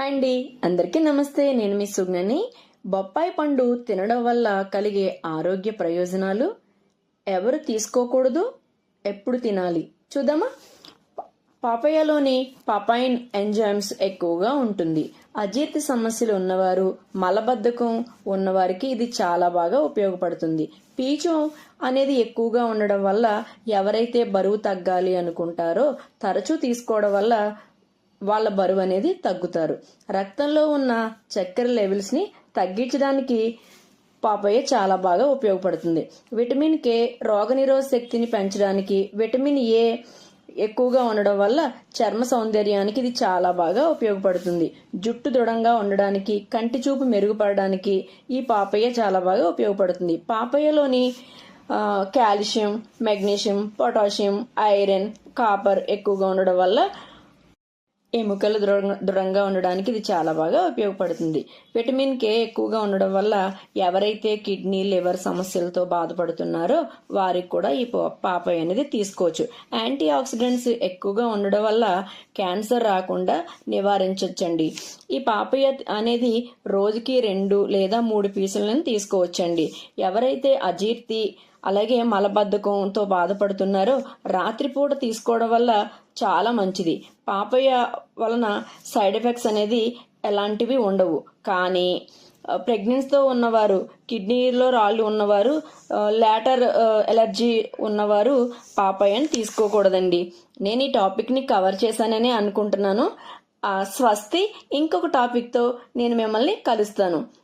Hi అండి. అందరికీ నమస్తే. నేను మీ సుజ్ఞని. బొప్పాయి పండు తినడం వల్ల కలిగే ఆరోగ్య ప్రయోజనాలు ఎవరు తీసుకోకూడదు? ఎప్పుడు తినాలి? చూద్దామా? పాపయ్యలోని పాపాయిన్ ఎంజైమ్స్ ఎక్కువగా ఉంటుంది. అజీర్తి సమస్యలు ఉన్నవారు మలబద్ధకం ఉన్నవారికి ఇది చాలా బాగా ఉపయోగపడుతుంది. పీచు అనేది ఎక్కువగా ఉండడం వల్ల ఎవరైతే బరువు తగ్గాలి అనుకుంటారో తరచూ తీసుకోవడం వల్ల వాళ్ళ బరువు అనేది తగ్గుతారు. రక్తంలో ఉన్న చక్కెర లెవెల్స్ని తగ్గించడానికి పాపయ్య చాలా బాగా ఉపయోగపడుతుంది. విటమిన్ కే రోగనిరోధ శక్తిని పెంచడానికి విటమిన్ ఏ ఎక్కువగా ఉండడం వల్ల చర్మ సౌందర్యానికి ఇది చాలా బాగా ఉపయోగపడుతుంది. జుట్టు దృఢంగా ఉండడానికి కంటి చూపు మెరుగుపడడానికి ఈ పాపయ్య చాలా బాగా ఉపయోగపడుతుంది. పాపయ్యలోని calcium magnesium potassium iron copper ఎక్కువగా ఉండడం వల్ల ఎముకలు దృఢంగా దృఢంగా ఉండడానికి ఇది చాలా బాగా ఉపయోగపడుతుంది. విటమిన్ కే ఎక్కువగా ఉండడం వల్ల ఎవరైతే కిడ్నీ లివర్ సమస్యలతో బాధపడుతున్నారో వారికి కూడా ఈ పా- పాపాయ అనేది తీసుకోవచ్చు. యాంటీ ఆక్సిడెంట్స్ ఎక్కువగా ఉండడం వల్ల క్యాన్సర్ రాకుండా నివారించవచ్చండి ఈ పాపయ్య అనేది రోజుకి రెండు లేదా మూడు పీసులను తీసుకోవచ్చండి. ఎవరైతే అజీర్తి అలాగే మలబద్ధకంతో బాధపడుతున్నారో. రాత్రిపూట తీసుకోవడం వల్ల చాలా మంచిది. పాపయ్య వలన సైడ్ ఎఫెక్ట్స్ అనేది ఎలాంటివి ఉండవు. కానీ ప్రెగ్నెన్సీతో ఉన్నవారు కిడ్నీలో రాళ్ళు ఉన్నవారు లేటర్ ఎలర్జీ ఉన్నవారు పాపయ్యను తీసుకోకూడదండి. నేను ఈ టాపిక్ని కవర్ చేశానని అనుకుంటున్నాను. ఆ, స్వస్తి ఇంకొక టాపిక్తో నేను మిమ్మల్ని కలుస్తాను.